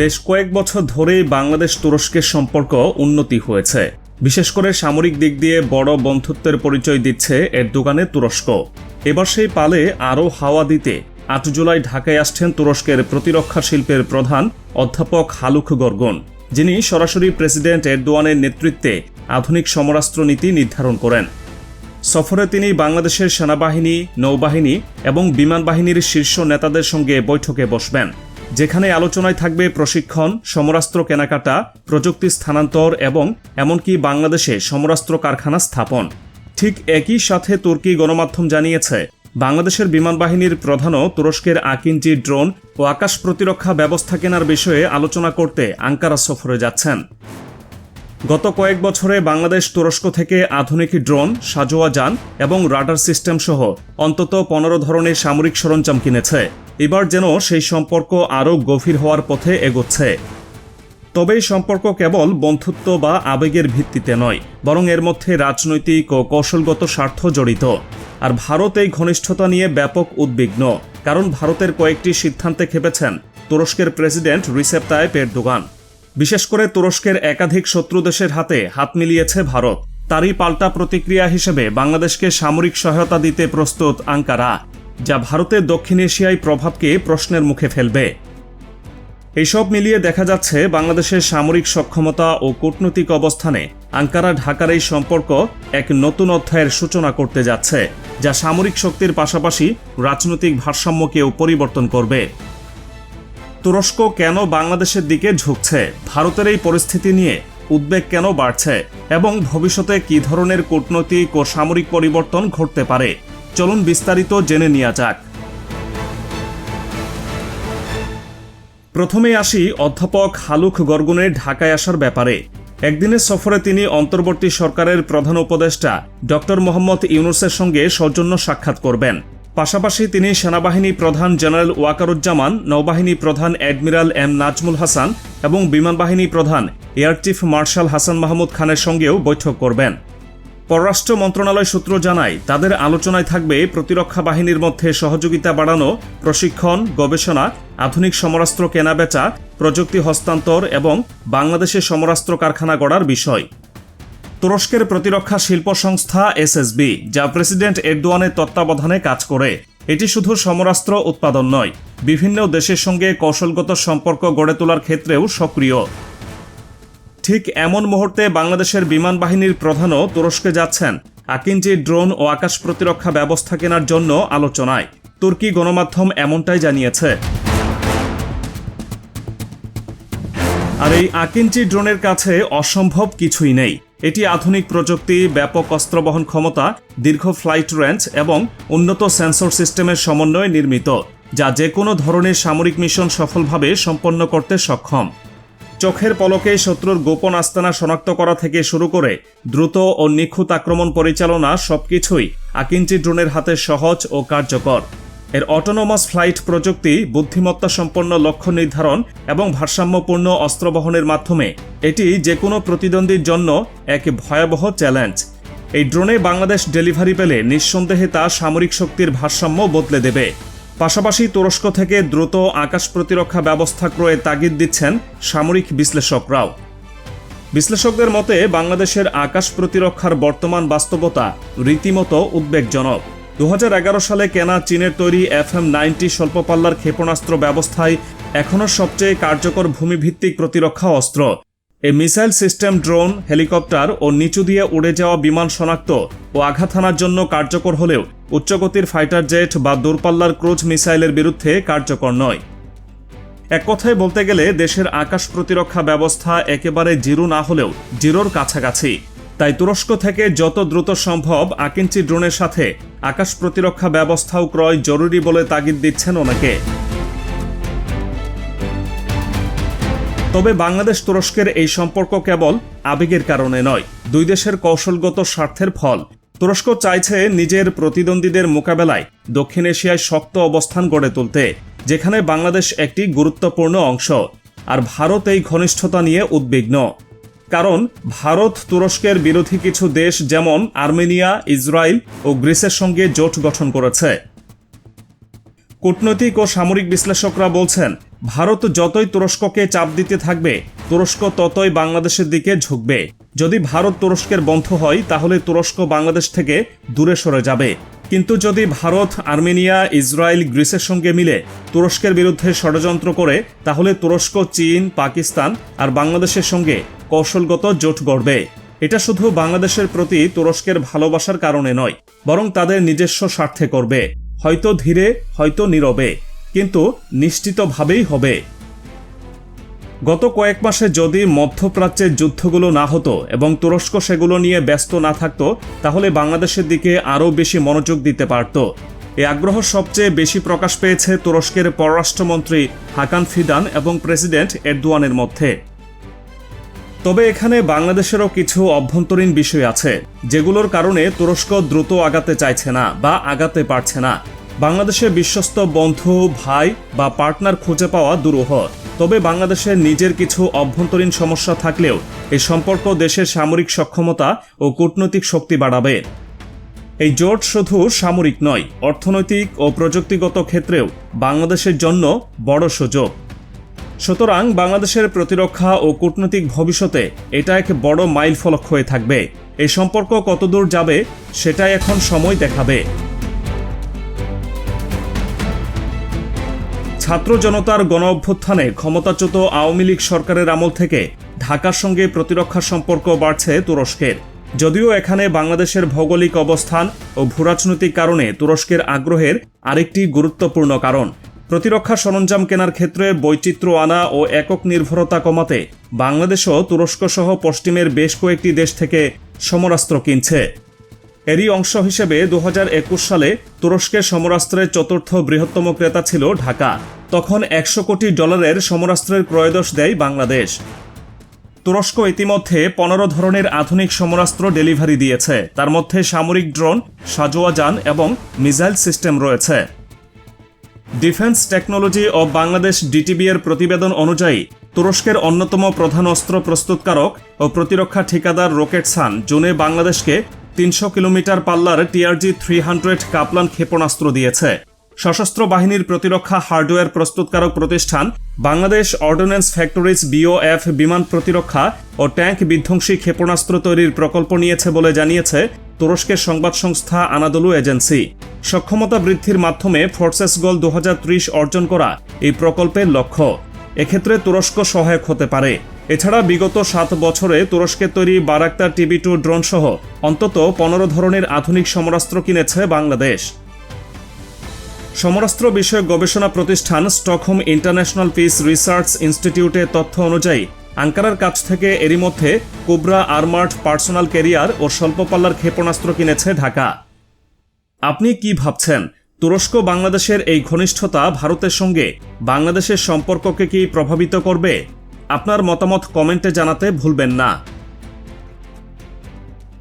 বেশ কয়েক বছর ধরেই বাংলাদেশ তুরস্কের সম্পর্ক উন্নতি হয়েছে। বিশেষ করে সামরিক দিক দিয়ে বড় বন্ধুত্বের পরিচয় দিচ্ছে এরদোগানের তুরস্ক। এবার সেই পালে আরও হাওয়া দিতে আট জুলাই ঢাকায় আসছেন তুরস্কের প্রতিরক্ষা শিল্পের প্রধান অধ্যাপক হালুক গর্গন, যিনি সরাসরি প্রেসিডেন্ট এরদোয়ানের নেতৃত্বে আধুনিক সমরাস্ত্র নীতি নির্ধারণ করেন। সফরে তিনি বাংলাদেশের সেনাবাহিনী, নৌবাহিনী এবং বিমান বাহিনীর শীর্ষ নেতাদের সঙ্গে বৈঠকে বসবেন। যেখানে আলোচনায় থাকবে প্রশিক্ষণ, সমরাস্ত্র কেনাকাটা, প্রযুক্তি স্থানান্তর এবং এমনকি বাংলাদেশে সমরাস্ত্র কারখানা স্থাপন। ঠিক একই সাথে তুর্কি গণমাধ্যম জানিয়েছে, বাংলাদেশের বিমান বাহিনীর প্রধানও তুরস্কের আকিনজি ড্রোন ও আকাশ প্রতিরক্ষা ব্যবস্থা কেনার বিষয়ে আলোচনা করতে আঙ্কারা সফরে যাচ্ছেন। গত কয়েক বছরে বাংলাদেশ তুরস্ক থেকে আধুনিক ড্রোন, সাজোয়া যান এবং রাডার সিস্টেম সহ অন্তত পনেরো ধরনের সামরিক সরঞ্জাম কিনেছে। এবার যেন সেই সম্পর্ক আরও গভীর হওয়ার পথে এগোচ্ছে। তবে সম্পর্ক কেবল বন্ধুত্ব বা আবেগের ভিত্তিতে নয়, বরং এর মধ্যে রাজনৈতিক ও কৌশলগত স্বার্থ জড়িত। আর ভারত এই ঘনিষ্ঠতা নিয়ে ব্যাপক উদ্বিগ্ন, কারণ ভারতের কয়েকটি সিদ্ধান্তে খেপেছেন তুরস্কের প্রেসিডেন্ট রিসেপ তায়েপ এরদোগান। বিশেষ করে তুরস্কের একাধিক শত্রু দেশের হাতে হাত মিলিয়েছে ভারত। তারই পাল্টা প্রতিক্রিয়া হিসেবে বাংলাদেশকে সামরিক সহায়তা দিতে প্রস্তুত আঙ্কারা। যা ভারতের দক্ষিণ এশিয়ায় প্রভাবকে প্রশ্নের মুখে ফেলবে। এইসব মিলিয়ে দেখা যাচ্ছে, বাংলাদেশের সামরিক সক্ষমতা ও কূটনৈতিক অবস্থানে আঙ্কারা ঢাকার এই সম্পর্ক এক নতুন অধ্যায়ের সূচনা করতে যাচ্ছে, যা সামরিক শক্তির পাশাপাশি রাজনৈতিক ভারসাম্যকেও পরিবর্তন করবে। তুরস্ক কেন বাংলাদেশের দিকে ঝুঁকছে? ভারতের এই পরিস্থিতি নিয়ে উদ্বেগ কেন বাড়ছে? এবং ভবিষ্যতে কী ধরনের কূটনৈতিক ও সামরিক পরিবর্তন ঘটতে পারে? চলুন বিস্তারিত জেনে নেওয়া যাক। প্রথমে আসি অধ্যাপক হালুক গর্গুনের ঢাকায় আসার ব্যাপারে। একদিনের সফরে তিনি অন্তর্বর্তী সরকারের প্রধান উপদেষ্টা ডক্টর মোহাম্মদ ইউনুসের সঙ্গে সৌজন্য সাক্ষাৎ করবেন। পাশাপাশি তিনি সেনাবাহিনী প্রধান জেনারেল ওয়াকারুজ্জামান, নৌবাহিনী প্রধান অ্যাডমিরাল এম নাজমুল হাসান এবং বিমান বাহিনী প্রধান air chief marshal Hasan Mahmud খানের সঙ্গেও বৈঠক করবেন। পররাষ্ট্র মন্ত্রণালয় সূত্র জানায়, তাদের আলোচনায় থাকবে প্রতিরক্ষা বাহিনীর মধ্যে সহযোগিতা বাড়ানো, প্রশিক্ষণ, গবেষণা, আধুনিক সমরাস্ত্র কেনাবেচা, প্রযুক্তি হস্তান্তর এবং বাংলাদেশে সমরাস্ত্র কারখানা গড়ার বিষয়। তুরস্কের প্রতিরক্ষা শিল্প সংস্থা এসএসবি, যা প্রেসিডেন্ট এরদোয়ানের তত্ত্বাবধানে কাজ করে, এটি শুধু সমরাস্ত্র উৎপাদন নয়, বিভিন্ন দেশের সঙ্গে কৌশলগত সম্পর্ক গড়ে তোলার ক্ষেত্রেও সক্রিয়। ঠিক এমন মুহূর্তে বাংলাদেশের বিমান বাহিনীর প্রধানও তুরস্কে যাচ্ছেন। আকিনজি ড্রোন ও আকাশ প্রতিরক্ষা ব্যবস্থা কেনার জন্য আলোচনায়। তুর্কি গণমাধ্যম এমনটাই জানিয়েছে। আর এই আকিনজি ড্রোনের কাছে অসম্ভব কিছুই নেই। এটি আধুনিক প্রযুক্তি, ব্যাপক অস্ত্র বহন ক্ষমতা, দীর্ঘ ফ্লাইট রেঞ্জ এবং উন্নত সেন্সর সিস্টেমের সমন্বয়ে নির্মিত, যা যে কোনো ধরনের সামরিক মিশন সফলভাবে সম্পন্ন করতে সক্ষম। চোখের পলকে শত্রুর গোপন আস্তানা শনাক্ত করা থেকে শুরু করে দ্রুত ও নিখুঁত আক্রমণ পরিচালনা সবকিছুই আকিঞ্চি ড্রোনের হাতে সহজ ও কার্যকর। এর অটোনোমাস ফ্লাইট প্রযুক্তি, বুদ্ধিমত্তা সম্পন্ন লক্ষ্য নির্ধারণ এবং ভারসাম্যপূর্ণ অস্ত্র বহনের মাধ্যমে এটি যে কোনো প্রতিদ্বন্দ্বীর জন্য এক ভয়াবহ চ্যালেঞ্জ এই ড্রোনে বাংলাদেশ ডেলিভারি পেলে নিঃসন্দেহে তা সামরিক শক্তির ভারসাম্য বদলে দেবে। পাশাপাশি তুরস্ক থেকে দ্রুত আকাশ প্রতিরক্ষা ব্যবস্থা ক্রয়ে তাগিদ দিচ্ছেন সামরিক বিশ্লেষকরাও। বিশ্লেষকদের মতে, বাংলাদেশের আকাশ প্রতিরক্ষার বর্তমান বাস্তবতা রীতিমতো উদ্বেগজনক। দু হাজার এগারো সালে কেনা চীনের তৈরি এফ এম নাইনটি স্বল্পপাল্লার ক্ষেপণাস্ত্র ব্যবস্থায় এখনও সবচেয়ে কার্যকর ভূমিভিত্তিক প্রতিরক্ষা অস্ত্র। এই মিসাইল সিস্টেম, ড্রোন, হেলিকপ্টার ও নিচু দিয়ে উড়ে যাওয়া বিমান শনাক্ত ও আঘাত হানার জন্য কার্যকর হলেও উচ্চগতির ফাইটার জেট বা দূরপাল্লার ক্রুজ মিসাইলের বিরুদ্ধে কার্যকর নয়। এক কথায় বলতে গেলে দেশের আকাশ প্রতিরক্ষা ব্যবস্থা একেবারে জিরো না হলেও জিরোর কাছাকাছি। তাই তুরস্ক থেকে যত দ্রুত সম্ভব আকিঞ্চি ড্রোনের সাথে আকাশ প্রতিরক্ষা ব্যবস্থাও ক্রয় জরুরি বলে তাগিদ দিচ্ছেন অনেকে তবে বাংলাদেশ তুরস্কের এই সম্পর্ক কেবল আবেগের কারণে নয়, দুই দেশের কৌশলগত স্বার্থের ফল। তুরস্ক চাইছে নিজের প্রতিদ্বন্দ্বীদের মোকাবেলায় দক্ষিণ এশিয়ায় শক্ত অবস্থান গড়ে তুলতে, যেখানে বাংলাদেশ একটি গুরুত্বপূর্ণ অংশ, আর ভারত এই ঘনিষ্ঠতা নিয়ে উদ্বিগ্ন। কারণ ভারত তুরস্কের বিরোধী কিছু দেশ যেমন আর্মেনিয়া, ইসরায়েল ও গ্রিসের সঙ্গে জোট গঠন করেছে। কূটনৈতিক ও সামরিক বিশ্লেষকরা বলছেন, ভারত যতই তুরস্ককে চাপ দিতে থাকবে, তুরস্ক ততই বাংলাদেশের দিকে ঝুঁকবে। যদি ভারত তুরস্কের বন্ধু হয়, তাহলে তুরস্ক বাংলাদেশ থেকে দূরে সরে যাবে। কিন্তু যদি ভারত, আর্মেনিয়া, ইসরায়েল, গ্রিসের সঙ্গে মিলে তুরস্কের বিরুদ্ধে ষড়যন্ত্র করে, তাহলে তুরস্ক, চীন, পাকিস্তান আর বাংলাদেশের সঙ্গে কৌশলগত জোট গড়বে। এটা শুধু বাংলাদেশের প্রতি তুরস্কের ভালোবাসার কারণে নয়, বরং তাদের নিজস্ব স্বার্থে করবে। হয়তো ধীরে, হয়তো নীরবে, কিন্তু নিশ্চিতভাবেই হবে। গত কয়েক মাসে যদি মধ্যপ্রাচ্যের যুদ্ধগুলো না হতো এবং তুরস্ক সেগুলো নিয়ে ব্যস্ত না থাকতো, তাহলে বাংলাদেশের দিকে আরও বেশি মনোযোগ দিতে পারত। এই আগ্রহ সবচেয়ে বেশি প্রকাশ পেয়েছে তুরস্কের পররাষ্ট্রমন্ত্রী হাকান ফিদান এবং প্রেসিডেন্ট এরদোয়ানের মধ্যে। তবে এখানে বাংলাদেশেরও কিছু অভ্যন্তরীণ বিষয় আছে, যেগুলোর কারণে তুরস্ক দ্রুত আগাতে চাইছে না বা আগাতে পারছে না। বাংলাদেশে বিশ্বস্ত বন্ধু, ভাই বা পার্টনার খুঁজে পাওয়া দুরূহ। তবে বাংলাদেশের নিজের কিছু অভ্যন্তরীণ সমস্যা থাকলেও এই সম্পর্ক দেশের সামরিক সক্ষমতা ও কূটনৈতিক শক্তি বাড়াবে। এই জোট শুধু সামরিক নয়, অর্থনৈতিক ও প্রযুক্তিগত ক্ষেত্রেও বাংলাদেশের জন্য বড় সুযোগ। সুতরাং বাংলাদেশের প্রতিরক্ষা ও কূটনৈতিক ভবিষ্যতে এটা এক বড় মাইল ফলক হয়ে থাকবে। এই সম্পর্ক কতদূর যাবে, সেটাই এখন সময় দেখাবে। ছাত্র জনতার গণ অভ্যুত্থানে ক্ষমতাচ্যুত আওয়ামী লীগ সরকারের আমল থেকে ঢাকার সঙ্গে প্রতিরক্ষা সম্পর্ক বাড়ছে তুরস্কের। যদিও এখানে বাংলাদেশের ভৌগোলিক অবস্থান ও ভূরাজনৈতিক কারণে তুরস্কের আগ্রহের আরেকটি গুরুত্বপূর্ণ কারণ। প্রতিরক্ষা সরঞ্জাম কেনার ক্ষেত্রে বৈচিত্র্য আনা ও একক নির্ভরতা কমাতে বাংলাদেশও তুরস্ক সহ পশ্চিমের বেশ কয়েকটি দেশ থেকে সমরাস্ত্র কিনছে। এরই অংশ হিসেবে দু হাজার একুশ সালে তুরস্কের সমরাস্ত্রের চতুর্থ বৃহত্তম ক্রেতা ছিল ঢাকা। তখন একশো কোটি ডলারের সমরাস্ত্রের ক্রয়দশ দেয় বাংলাদেশ। তুরস্ক ইতিমধ্যে পনেরো ধরনের আধুনিক সমরাস্ত্র ডেলিভারি দিয়েছে। তার মধ্যে সামরিক ড্রোন সাজোয়া যান এবং মিসাইল সিস্টেম রয়েছে। ডিফেন্স টেকনোলজি ও বাংলাদেশ ডিটিবি এর প্রতিবেদন অনুযায়ী, তুরস্কের অন্যতম প্রধান অস্ত্র প্রস্তুতকারক ও প্রতিরক্ষা ঠিকাদার রকেট সান জুনে বাংলাদেশকে তিনশো কিলোমিটার পাল্লার টিআরজি থ্রি হান্ড্রেড কাপলান ক্ষেপণাস্ত্র দিয়েছে। সশস্ত্র বাহিনীর প্রতিরক্ষা হার্ডওয়্যার প্রস্তুতকারক প্রতিষ্ঠান বাংলাদেশ অর্ডিন্যান্স ফ্যাক্টরিজ বিওএফ বিমান প্রতিরক্ষা ও ট্যাঙ্ক বিধ্বংসী ক্ষেপণাস্ত্র তৈরির প্রকল্প নিয়েছে বলে জানিয়েছে তুরস্কের সংবাদ সংস্থা আনাদলু এজেন্সি। সক্ষমতা বৃদ্ধির মাধ্যমে ফোর্সেস গোল দু হাজার ত্রিশ অর্জন করা এই প্রকল্পের লক্ষ্য। এক্ষেত্রে তুরস্ক সহায়ক হতে পারে। এছাড়া বিগত সাত বছরে তুরস্কের তৈরি বারাক্তার টিভি টু ড্রোন সহ অন্তত পনেরো ধরনের আধুনিক সমরাস্ত্র কিনেছে বাংলাদেশ। সমরাস্ত্র বিষয়ক গবেষণা প্রতিষ্ঠান স্টকহোম ইন্টারন্যাশনাল পিস রিসার্চ ইনস্টিটিউটের তথ্য অনুযায়ী আঙ্কারার কাছ থেকে এরই মধ্যে কোবরা আর্মার্ড পার্সোনাল ক্যারিয়ার ও স্বল্পপাল্লার ক্ষেপণাস্ত্র কিনেছে ঢাকা। আপনি কি ভাবছেন? তুরস্ক বাংলাদেশের এই ঘনিষ্ঠতা ভারতের সঙ্গে বাংলাদেশের সম্পর্ককে কি প্রভাবিত করবে? আপনার মতামত কমেন্টে জানাতে ভুলবেন না।